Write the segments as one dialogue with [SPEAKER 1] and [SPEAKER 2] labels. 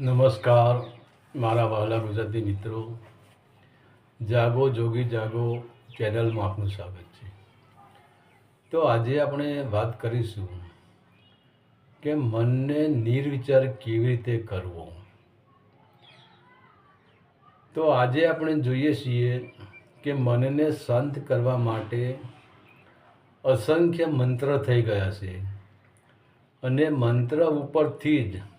[SPEAKER 1] નમસ્કાર, મારા વહાલા ગુજરાતી મિત્રો. જાગો, જોગી જાગો ચેનલમાં આપનું સ્વાગત છે. તો આજે આપણે વાત કરીશું કે મનને નિર્વિચાર કેવી રીતે કરવો? તો આજે આપણે જોઈએ છીએ કે મનને શાંત કરવા માટે અસંખ્ય મંત્ર થઈ ગયા છે. અને મંત્ર ઉપરથી જ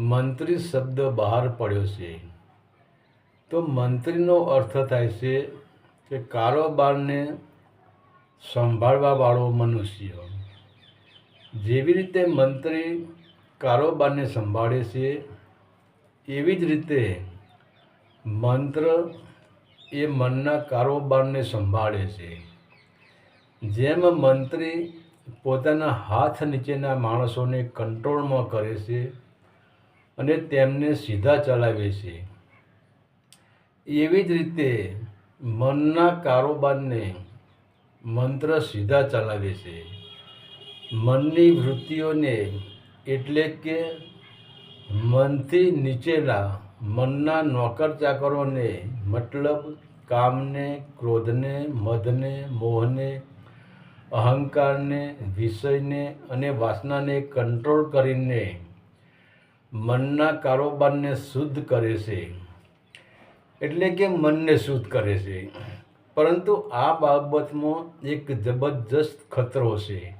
[SPEAKER 1] મંત્રી શબ્દ બહાર પડ્યો છે. તો મંત્રીનો અર્થ થાય છે કે કારોબારને સંભાળવાવાળો મનુષ્ય. જેવી રીતે મંત્રી કારોબારને સંભાળે છે, એવી જ રીતે મંત્ર એ મનના કારોબારને સંભાળે છે. જેમ મંત્રી પોતાના હાથ નીચેના માણસોને કંટ્રોલમાં કરે છે અને તેમને સીધા ચલાવે છે. એવી જ રીતે મનના કારોબારને મંત્ર સીધા ચલાવે છે. મનની વૃત્તિઓને એટલે કે મનથી નીચેના મનના નોકર ચાકરોને મતલબ કામને, ક્રોધને મધને મોહને, અહંકારને, વિષયને અને વાસનાને કંટ્રોલ કરીને મનના કારોબારને શુદ્ધ કરે છે. એટલે કે મનને શુદ્ધ કરે છે. પરંતુ આ બાબતમાં એક જબરજસ્ત ખતરો છે.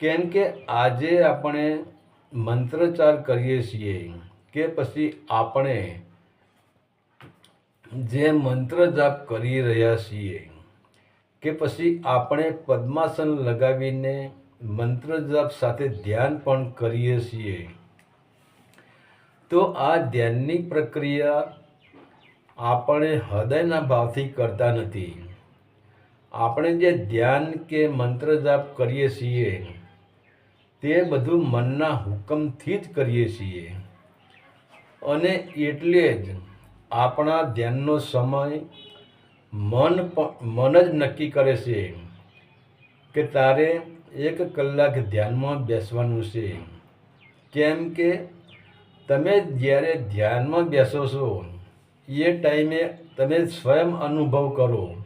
[SPEAKER 1] કેમ કે આજે આપણે મંત્રચાર કરીએ છીએ કે પછી આપણે જે મંત્ર જાપ કરી રહ્યા છીએ કે પછી આપણે પદ્માસન લગાવીને મંત્ર જાપ સાથે ધ્યાન પણ કરીએ છીએ. તો આ ધ્યાનની પ્રક્રિયા આપણે હૃદયના ભાવથી કરતા નથી. આપણે જે ધ્યાન કે મંત્ર જાપ કરીએ છીએ, તે બધું મનના હુકમથી જ કરીએ છીએ. અને એટલે જ આપણા ધ્યાનનો સમય મન મન જ નક્કી કરે છે કે તારે એક કલાક ધ્યાનમાં બેસવાનું છે. કેમ કે તમે જ્યારે ધ્યાનમાં બેસો છો, એ ટાઈમે તમે સ્વયં અનુભવ કરો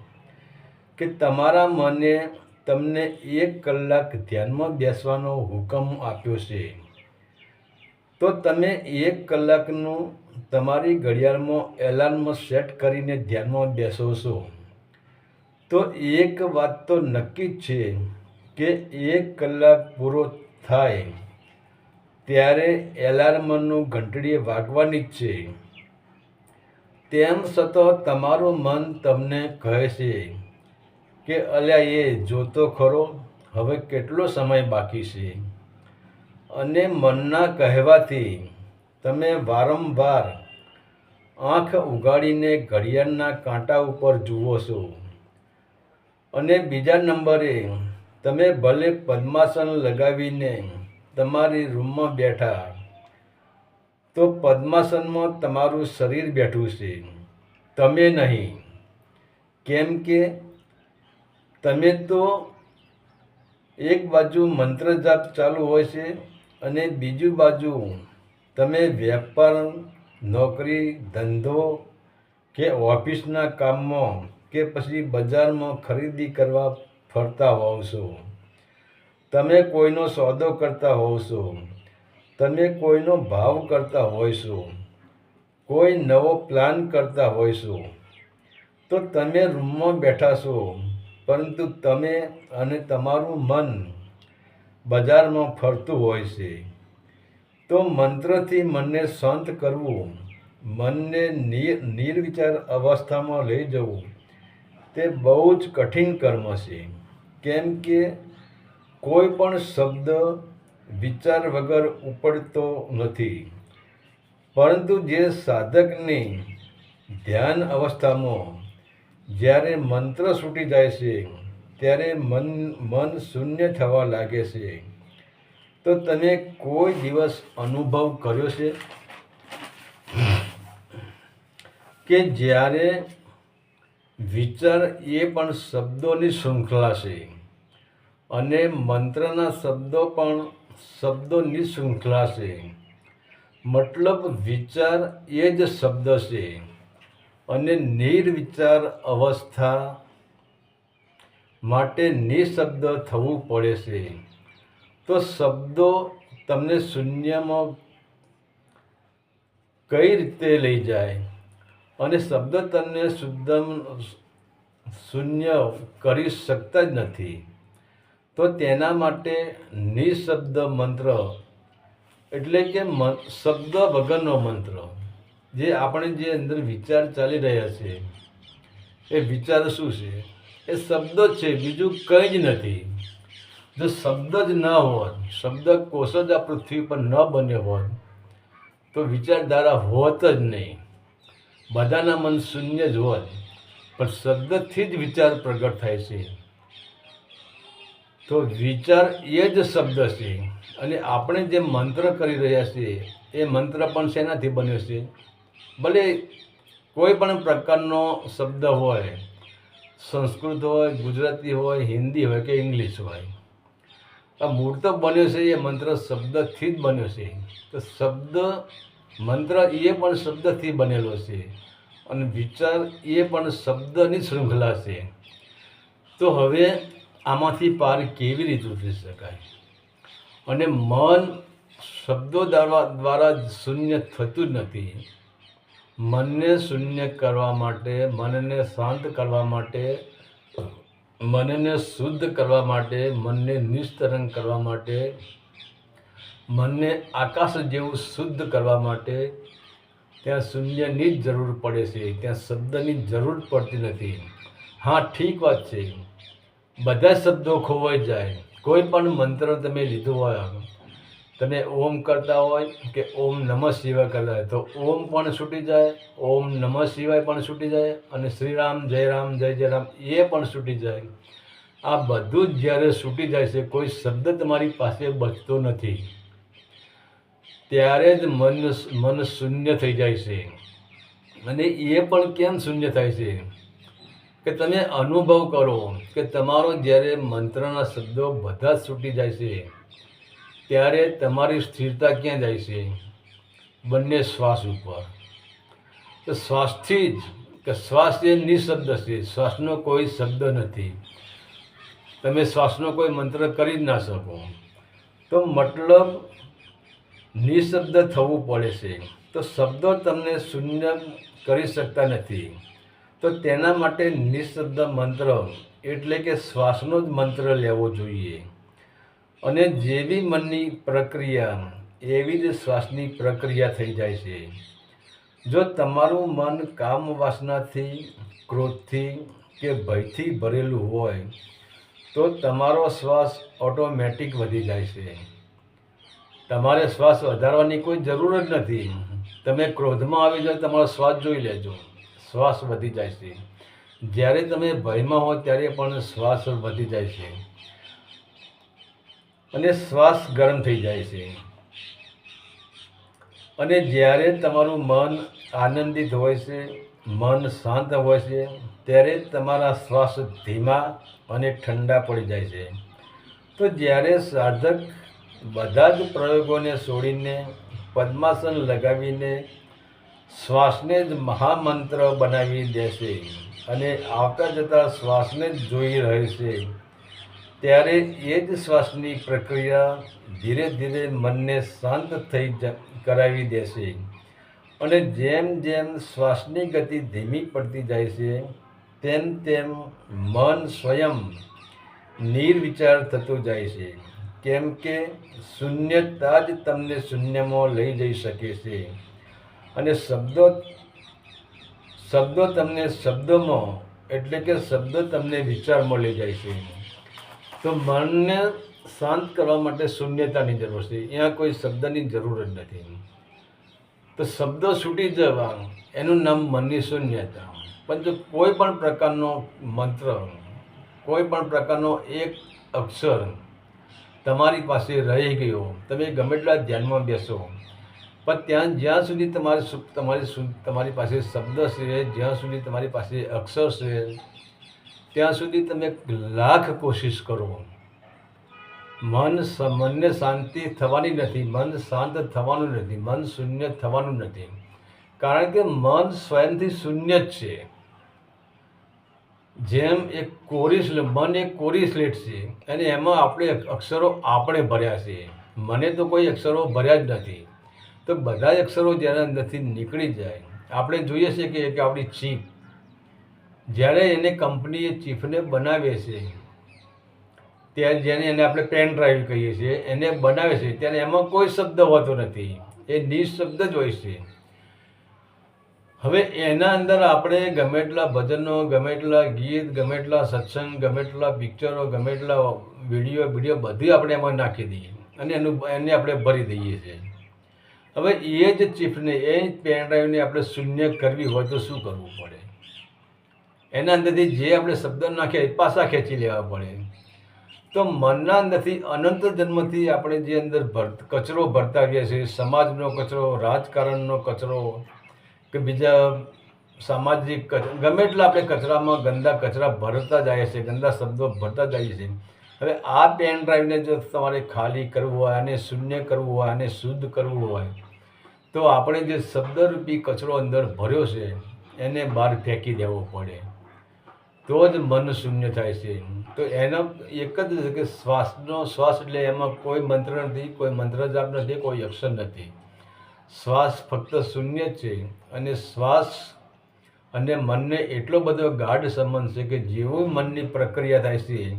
[SPEAKER 1] કે તમારા મને તમને એક કલાક ધ્યાનમાં બેસવાનો હુકમ આપ્યો છે. તો તમે એક કલાકનું તમારી ઘડિયાળમાં એલાર્મ સેટ કરીને ધ્યાનમાં બેસો છો. તો એક વાત તો નક્કી જ છે કે એક કલાક પૂરો થાય. ત્યારે એલાર્મનું ઘંટડીએ વાગવાની જ છે. તેમ છતાં તમારું મન તમને કહે છે કે અલ્યા એ જોતો ખરો, હવે કેટલો સમય બાકી છે? અને મનના કહેવાથી તમે વારંવાર આંખ ઉગાડીને ઘડિયાળના કાંટા ઉપર જુઓ છો. અને બીજા નંબરે, તમે ભલે પદ્માસન લગાવીને તમારી રૂમમાં બેઠા તો પદ્માસનમાં તમારું શરીર બેઠું છે. તમે નહીં. કેમ કે તમે તો એક બાજુ મંત્ર જાપ ચાલુ હોય છે અને બીજું બાજુ તમે વેપાર, નોકરી, ધંધો કે ઓફિસના કામમાં કે પછી બજારમાં ખરીદી કરવા ફરતા હોવ છો. તમે કોઈનો સોદો કરતા હોવ છો, તમે કોઈનો ભાવ કરતા છો, કોઈ નવો પ્લાન કરતા છો, તો તમે રૂમમાં બેઠા છો, પરંતુ તમે અને તમારું મન બજારમાં ફરતું હોય છે. તો મંત્રથી મનને શાંત કરવું, મનને નિર, નિર્વિચાર અવસ્થામાં લઈ જવું, તે બહુ જ કઠિન કર્મ છે. કેમ કે કોઈ પણ શબ્દ વિચાર વગર ઉપડતો નથી. પરંતુ જે સાધકની ધ્યાન અવસ્થામાં જ્યારે મંત્ર છૂટી જાય છે, ત્યારે મન મન શૂન્ય થવા લાગે છે. તો તમે કોઈ દિવસ અનુભવ કર્યો છે? કે જ્યારે વિચાર એ પણ શબ્દોની શૃંખલા છે? અને મંત્રના શબ્દો પણ શબ્દોની શૃંખલા છે. મતલબ વિચાર એ જ શબ્દ છે અને નિર્વિચાર અવસ્થા માટે નિશબ્દ થવું પડે છે. તો શબ્દો તમને શૂન્યમાં કઈ રીતે લઈ જાય? અને શબ્દ તમને શુદ્ધ શૂન્ય કરી શકતા જ નથી. તો તેના માટે નિશબ્દ મંત્ર એટલે કે શબ્દ વગરનો મંત્ર, જે આપણે જે અંદર વિચાર ચાલી રહ્યા છે, એ વિચાર શું છે? એ શબ્દ છે, બીજું કંઈ જ નથી. જો શબ્દ જ ન હોત, શબ્દ કોષ જ આ પૃથ્વી પર ન બન્યો હોત, તો વિચારધારા હોત જ નહીં. બધાના મન શૂન્ય જ હોત, પણ શબ્દથી જ વિચાર પ્રગટ થાય છે. તો વિચાર એ જ શબ્દ છે. અને આપણે જે મંત્ર કરી રહ્યા છીએ, એ મંત્ર પણ શેનાથી બન્યો છે? ભલે કોઈ પણ પ્રકારનો શબ્દ હોય, સંસ્કૃત હોય, ગુજરાતી હોય, હિન્દી હોય કે ઇંગ્લિશ હોય. આ મૂળ તો બન્યો છે, એ મંત્ર શબ્દથી જ બન્યો છે. તો શબ્દ, મંત્ર એ પણ શબ્દથી બનેલો છે. અને વિચાર એ પણ શબ્દની શૃંખલા છે. તો હવે આમાંથી પાર કેવી રીતે ઉતરી શકાય? અને મન શબ્દો દ્વારા શૂન્ય થતું નથી. મનને શૂન્ય કરવા માટે, મનને શાંત કરવા માટે, મનને શુદ્ધ કરવા માટે, મનને નિસ્તરંગ કરવા માટે, મનને આકાશ જેવું શુદ્ધ કરવા માટે ત્યાં શૂન્યની જ જરૂર પડે છે. ત્યાં શબ્દની જરૂર પડતી નથી. હા, ઠીક વાત છે. બધા શબ્દો ખોવાઈ જાય. કોઈ પણ મંત્ર તમે લીધો હોય તમે ઓમ કરતા હોય કે ઓમ નમઃ શિવાય કરતા હોય, તો ઓમ પણ છૂટી જાય, ઓમ નમઃ શિવાય પણ છૂટી જાય અને શ્રીરામ, જય રામ, જય જય રામ એ પણ છૂટી જાય. આ બધું જ જ્યારે છૂટી જાય છે, કોઈ શબ્દ તમારી પાસે બચતો નથી. ત્યારે જ મન મન શૂન્ય થઈ જાય છે. અને એ પણ કેમ શૂન્ય થાય છે? કે તમે અનુભવ કરો કે તમારો જ્યારે મંત્રના શબ્દો બધા જ છૂટી જાય છે, ત્યારે તમારી સ્થિરતા ક્યાં જાય છે? બંને શ્વાસ ઉપર. તો શ્વાસથી જ, કે શ્વાસ એ નિશબ્દ છે, શ્વાસનો કોઈ શબ્દ નથી. તમે શ્વાસનો કોઈ મંત્ર કરી જ ના શકો. તો મતલબ નિશબ્દ થવું પડે છે. તો શબ્દો તમને શૂન્ય કરી શકતા નથી. તો તેના માટે નિઃશબ્દ મંત્ર એટલે કે શ્વાસનો જ મંત્ર લેવો જોઈએ. અને જેવી મનની પ્રક્રિયા, એવી જ શ્વાસની પ્રક્રિયા થઈ જાય છે. જો તમારું મન કામ વાસનાથી ક્રોધથી કે ભયથી ભરેલું હોય, તો તમારો શ્વાસ ઓટોમેટિક વધી જાય છે. તમારે શ્વાસ વધારવાની કોઈ જરૂર જ નથી. તમે ક્રોધમાં આવી જાઓ, તમારો શ્વાસ જોઈ લેજો. શ્વાસ વધી જાય છે. જ્યારે તમે ભયમાં હો ત્યારે પણ શ્વાસ વધી જાય છે. અને શ્વાસ ગરમ થઈ જાય છે. અને જ્યારે તમારું મન આનંદિત હોય છે, મન શાંત હોય છે, ત્યારે તમારા શ્વાસ ધીમા અને ઠંડા પડી જાય છે. તો જ્યારે સાધક બધા જ પ્રયોગોને છોડીને, પદ્માસન લગાવીને શ્વાસને જ મહામંત્ર બનાવી દેશે અને આવતા જતા શ્વાસને જ જોઈ રહેશે. ત્યારે એ જ શ્વાસની પ્રક્રિયા ધીરે ધીરે મનને શાંત થઈ કરાવી દેશે અને જેમ જેમ શ્વાસની ગતિ ધીમી પડતી જાય છે, તેમ તેમ મન સ્વયં નિર્વિચાર થતું જાય છે. કેમ કે શૂન્યતા જ તમને શૂન્યમાં લઈ જઈ શકે છે. અને શબ્દો શબ્દો તમને શબ્દોમાં, એટલે કે શબ્દો તમને વિચારમાં લઈ જાય છે. તો મનને શાંત કરવા માટે શૂન્યતાની જરૂર છે. અહીંયા કોઈ શબ્દની જરૂર જ નથી. તો શબ્દો છૂટી જવા, એનું નામ મનની શૂન્યતા. પણ જો કોઈ પણ પ્રકારનો મંત્ર, કોઈ પણ પ્રકારનો એક અક્ષર તમારી પાસે રહી ગયો, તમે ગમે એટલા ધ્યાનમાં બેસો. પણ ત્યાં જ્યાં સુધી તમારે તમારી તમારી પાસે શબ્દ છે, જ્યાં સુધી તમારી પાસે અક્ષર છે, ત્યાં સુધી તમે લાખ કોશિશ કરો. મન મનને શાંતિ થવાની નથી, મન શાંત થવાનું નથી, મન શૂન્ય થવાનું નથી. કારણ કે મન સ્વયંથી શૂન્ય જ છે. જેમ એક કોરી મન એક કોરી છે, અને એમાં આપણે અક્ષરો આપણે ભર્યા છે. મને તો કોઈ અક્ષરો ભર્યા જ નથી. તો બધા જ અક્ષરો જેના અંદરથી નીકળી જાય. આપણે જોઈએ છીએ કે એક આપણી ચીફ, જ્યારે એને કંપનીએ ચીફને બનાવે છે, ત્યારે જેને એને આપણે પેન ડ્રાઈવ કહીએ છીએ, એને બનાવે છે, ત્યારે એમાં કોઈ શબ્દ હોતો નથી. એ નિઃશબ્દ જ હોય છે. હવે એના અંદર આપણે ગમે એટલા ભજનો, ગમે એટલા ગીત, ગમે એટલા સત્સંગ, ગમે એટલા પિક્ચરો, ગમે એટલા વીડિયો વીડિયો બધી આપણે એમાં નાખી દઈએ અને એનું, એને આપણે ભરી દઈએ છીએ. હવે એ જ ચીફને, એ જ પેન ડ્રાઈવને આપણે શૂન્ય કરવી હોય તો શું કરવું પડે? એના અંદરથી જે આપણે શબ્દ નાખ્યા એ પાછા ખેંચી લેવા પડે. તો મનના અંદરથી અનંત જન્મથી આપણે જે અંદર ભર કચરો ભરતા આવીએ છીએ, સમાજનો કચરો, રાજકારણનો કચરો કે બીજા સામાજિક ગમે એટલા આપણે કચરામાં ગંદા કચરા ભરતા જઈએ છીએ ગંદા શબ્દો ભરતા જઈએ છીએ હવે આ પેન ડ્રાઈવને જો તમારે ખાલી કરવું હોય અને શૂન્ય કરવું હોય અને શુદ્ધ કરવું હોય તો આપણે જે શબ્દરૂપી કચરો અંદર ભર્યો છે, એને બહાર ફેંકી દેવો પડે. તો જ મન શૂન્ય થાય છે. તો એનો એક જ છે કે શ્વાસનો, શ્વાસ એટલે એમાં કોઈ મંત્ર નથી, કોઈ મંત્ર જાપ નથી, કોઈ અક્ષર નથી. શ્વાસ ફક્ત શૂન્ય છે અને શ્વાસ અને મનને એટલો બધો ગાઢ સંબંધ છે કે જેવું મનની પ્રક્રિયા થાય છે,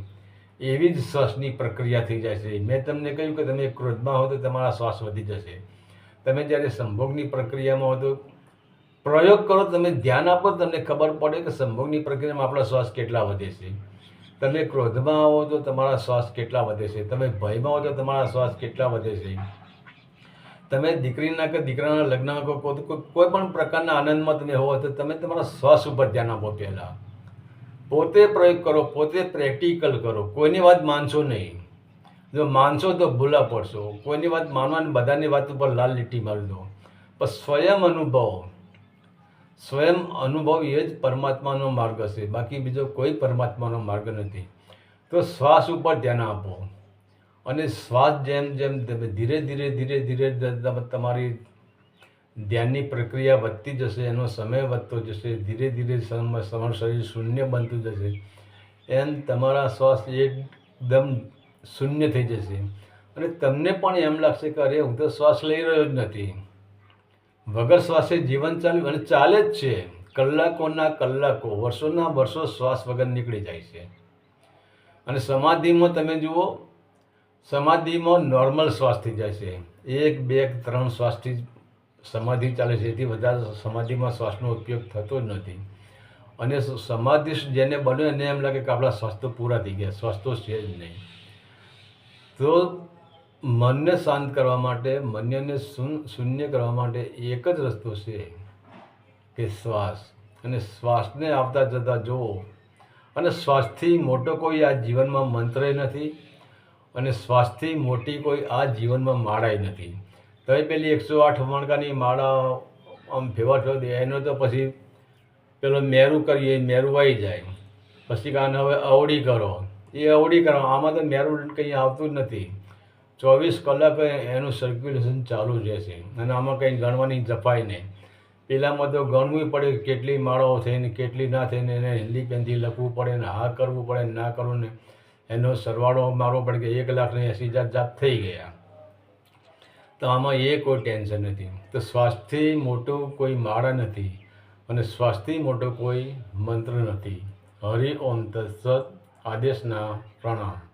[SPEAKER 1] એવી જ શ્વાસની પ્રક્રિયા થઈ જાય છે. મેં તમને કહ્યું કે તમે ક્રોધમાં હો તો તમારા શ્વાસ વધી જશે. તમે જ્યારે સંભોગની પ્રક્રિયામાં હો તો પ્રયોગ કરો, તમે ધ્યાન આપો, તમને ખબર પડે કે સંભોગની પ્રક્રિયામાં આપણા શ્વાસ કેટલા વધે છે. તમે ક્રોધમાં આવો તો તમારા શ્વાસ કેટલા વધે છે. તમે ભયમાં હો તો તમારા શ્વાસ કેટલા વધે છે. તમે દીકરીના કે દીકરાના લગ્ન કોઈ પણ પ્રકારના આનંદમાં તમે હોવ તો તમે તમારા શ્વાસ ઉપર ધ્યાન આપો પહેલાં. પોતે પ્રયોગ કરો, પોતે પ્રેક્ટિકલ કરો. કોઈની વાત માનશો નહીં. જો માનશો તો ભૂલા પડશો. કોઈની વાત માનવાની બધાની વાત ઉપર લાલ લીટી મારી દો. પણ સ્વયં અનુભવ સ્વયં અનુભવ એ જ પરમાત્માનો માર્ગ હશે. બાકી બીજો કોઈ પરમાત્માનો માર્ગ નથી. તો શ્વાસ ઉપર ધ્યાન આપો. અને શ્વાસ જેમ જેમ તમે ધીરે ધીરે ધીરે ધીરે તમારી ધ્યાનની પ્રક્રિયા વધતી જશે, એનો સમય વધતો જશે, ધીરે ધીરે સમ- તમારું શરીર શૂન્ય બનતું જશે, એમ તમારા શ્વાસ એકદમ શૂન્ય થઈ જશે. અને તમને પણ એમ લાગશે કે અરે, હું તો શ્વાસ લઈ રહ્યો જ નથી. વગર શ્વાસે જીવન ચાલ્યું અને ચાલે જ છે. કલાકોના કલાકો, વર્ષોના વર્ષો શ્વાસ વગર નીકળી જાય છે. અને સમાધિમાં તમે જુઓ, સમાધિમાં નોર્મલ શ્વાસ થઈ જાય છે. એક, બે, ત્રણ શ્વાસથી સમાધિ ચાલે છે. એથી વધારે સમાધિમાં શ્વાસનો ઉપયોગ થતો જ નથી. અને સમાધિ જેને બન્યો એને એમ લાગે કે આપણા શ્વાસ તો પૂરા થઈ ગયા. શ્વાસ તો છે જ નહીં. તો મનને શાંત કરવા માટે, મનને શૂન- શૂન્ય કરવા માટે એક જ રસ્તો છે કે શ્વાસ. અને શ્વાસને આવતા જતા જુઓ. અને શ્વાસથી મોટો કોઈ આ જીવનમાં મંત્રય નથી. અને શ્વાસથી મોટી કોઈ આ જીવનમાં માળાય નથી. તો એ પેલી એકસો આઠ વણકાની માળા આમ ફેવા થયો દે, એનો તો પછી પેલો મેરું કરીએ મેરું આવી જાય. પછી કાને હવે અવળી કરો. એ અવડી કરવા. આમાં તો મેરું કંઈ આવતું જ નથી. ચોવીસ કલાક એનું સર્ક્યુલેશન ચાલુ જ રહેશે. અને આમાં કંઈ ગણવાની જપાય નહીં. પેલામાં તો ગણવું પડે કેટલી માળાઓ થઈને કેટલી ના થઈને એને હિન્દી પેનથી લખવું પડે ને હા કરવું પડે ને ના કરવું ને એનો સરવાળો મારવો પડે કે એક લાખને એંસી હજાર જાપ થઈ ગયા. તો આમાં એ કોઈ ટેન્શન નથી. તો સ્વાસ્થ્ય મોટું કોઈ માળા નથી. અને સ્વાસ્થ્ય મોટો કોઈ મંત્ર નથી. હરિ ઓમ તત્સત આદેશના પ્રણામ.